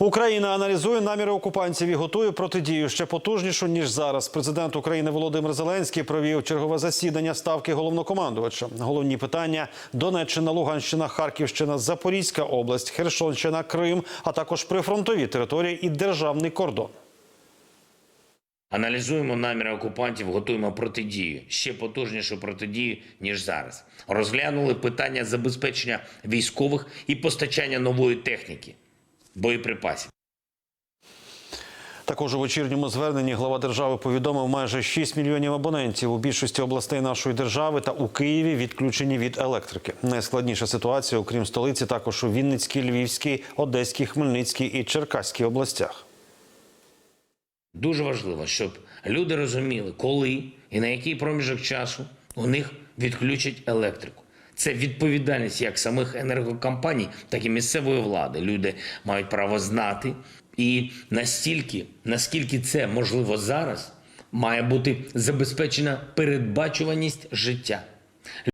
Україна аналізує наміри окупантів і готує протидію ще потужнішу ніж зараз. Президент України Володимир Зеленський провів чергове засідання ставки головнокомандувача. Головні питання: Донеччина, Луганщина, Харківщина, Запорізька область, Херсонщина, Крим, а також прифронтові території і державний кордон. Аналізуємо наміри окупантів, готуємо протидію, ще потужнішу протидію, ніж зараз. Розглянули питання забезпечення військових і постачання нової техніки, боєприпасів. Також у вечірньому зверненні глава держави повідомив майже 6 мільйонів абонентів у більшості областей нашої держави та у Києві відключені від електрики. Найскладніша ситуація, окрім столиці, також у Вінницькій, Львівській, Одеській, Хмельницькій і Черкаській областях. Дуже важливо, щоб люди розуміли, коли і на який проміжок часу у них відключать електрику. Це відповідальність як самих енергокомпаній, так і місцевої влади. Люди мають право знати. І настільки, наскільки це можливо зараз, має бути забезпечена передбачуваність життя.